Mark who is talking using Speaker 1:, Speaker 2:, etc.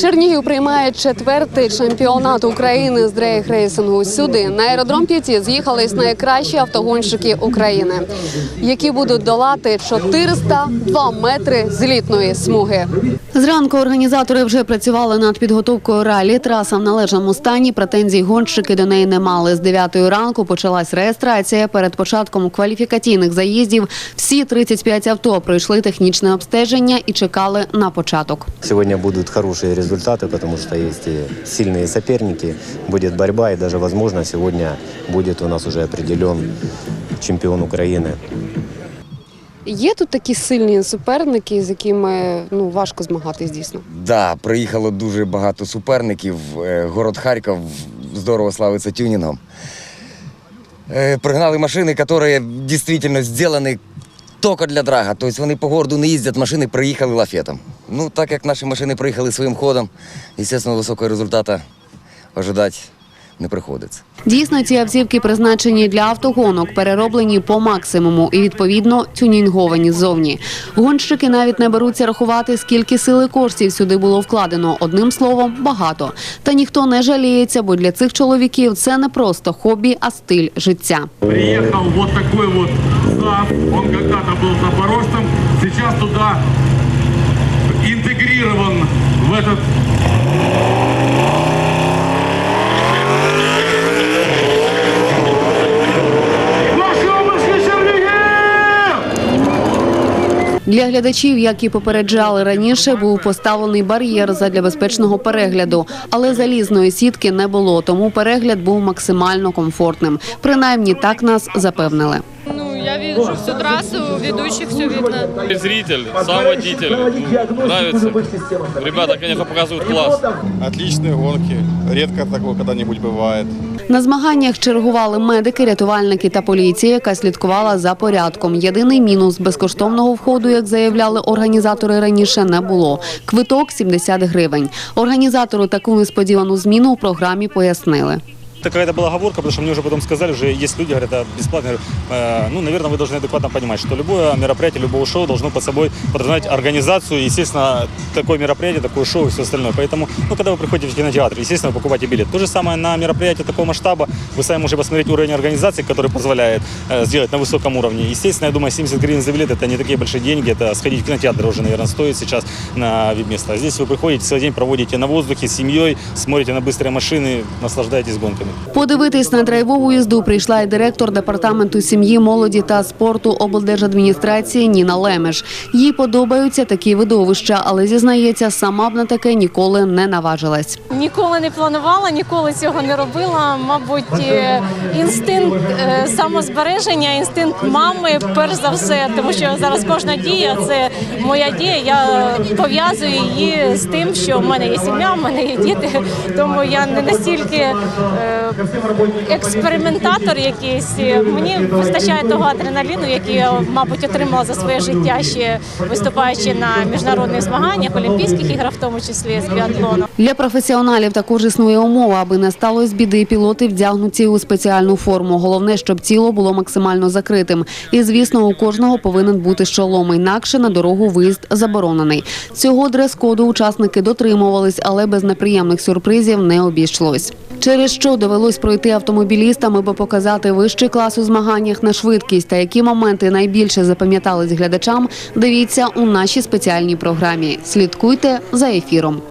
Speaker 1: Чернігів приймає четвертий чемпіонат України з дрейг-рейсингу. Сюди на аеродром П'яті з'їхались найкращі автогонщики України, які будуть долати 402 метри злітної смуги. Зранку організатори вже працювали над підготовкою ралі. Траса в належному стані. Претензій гонщики до неї не мали. З 9 ранку почалась реєстрація. Перед початком кваліфікаційних заїздів всі 35 авто пройшли технічне обстеження і чекали на початок.
Speaker 2: Сегодня будут хорошие результаты, потому что есть и сильные соперники, будет борьба и даже, возможно, сегодня будет у нас уже определен чемпион Украины.
Speaker 1: Є тут такі сильні суперники, з якими ну важко змагатись дійсно.
Speaker 3: Да, приїхало дуже багато суперників. Е, Город Харків здорово славиться тюнінгом. Е, Пригнали машини, які дійсно зроблені тільки для драга. Тобто вони по городу не їздять, машини приїхали лафетом. Ну, так як наші машини приїхали своїм ходом, звісно, високого результату ожидати не приходиться.
Speaker 1: Дійсно, ці автівки призначені для автогонок, перероблені по максимуму і відповідно тюнінговані ззовні. Гонщики навіть не беруться рахувати, скільки сили коштів сюди було вкладено. Одним словом, багато. Та ніхто не жаліється, бо для цих чоловіків це не просто хобі, а стиль життя.
Speaker 4: Приехал вот такой вот САФ, он когда-то был запорожцем, сейчас туда интегрирован в этот
Speaker 1: Для глядачів, як і попереджали раніше, був поставлений бар'єр задля безпечного перегляду, але залізної сітки не було, тому перегляд був максимально комфортним. Принаймні так нас запевнили.
Speaker 5: Ну, я вижу всю трассу, ведущих все видно.
Speaker 6: Зритель, сам водитель. Ну, Нравится. Ребята, конечно, показывают класс.
Speaker 7: Отличные гонки. Редко такого когда-нибудь бывает.
Speaker 1: На змаганнях чергували медики, рятувальники та поліція, яка слідкувала за порядком. Єдиний мінус безкоштовного входу, як заявляли організатори раніше, не було. Квиток 70 гривень. Організатору таку несподівану зміну у програмі пояснили.
Speaker 8: Это какая-то была оговорка, потому что мне уже потом сказали, уже есть люди, говорят, это бесплатно. «Э, ну, наверное, вы должны адекватно понимать, что любое мероприятие, любого шоу должно под собой подразумевать организацию, естественно, такое мероприятие, такое шоу и все остальное. Поэтому, ну, когда вы приходите в кинотеатр, естественно, вы покупаете билет. То же самое на мероприятие такого масштаба. Вы сами можете посмотреть уровень организации, который позволяет э, сделать на высоком уровне. Естественно, я думаю, 70 гривен за билет это не такие большие деньги. Это сходить в кинотеатр уже, наверное, стоит сейчас на вип-место. А здесь вы приходите, целый день проводите на воздухе с семьей, смотрите на быстрые машины, наслаждаетесь гонками.
Speaker 1: Подивитись на драйвову їзду прийшла і директор департаменту сім'ї, молоді та спорту облдержадміністрації Ніна Лемеш. Їй подобаються такі видовища, але зізнається, сама б на таке ніколи не наважилась.
Speaker 5: Ніколи не планувала, ніколи цього не робила. Мабуть, інстинкт е, самозбереження, інстинкт мами, перш за все, тому що зараз кожна дія це моя дія. Я пов'язую її з тим, що в мене є сім'я, в мене є діти. Тому я не настільки е, експериментатор якийсь. Мені вистачає того адреналіну, який я, мабуть, отримала за своє життя ще виступаючи на міжнародних змаганнях, Олімпійських іграх, в тому числі з біатлону.
Speaker 1: Для професіоналів також існує умова, аби не сталося біди. Пілоти вдягнуті у спеціальну форму. Головне, щоб тіло було максимально закритим. І звісно, у кожного повинен бути шолом. Інакше на дорогу виїзд заборонений. Цього дрес-коду учасники дотримувались, але без неприємних сюрпризів не обійшлось. Через що довелось пройти автомобілістам, аби показати вищий клас у змаганнях на швидкість та які моменти найбільше запам'ятались глядачам. Дивіться у нашій спеціальній програмі. Слідкуйте за ефіром.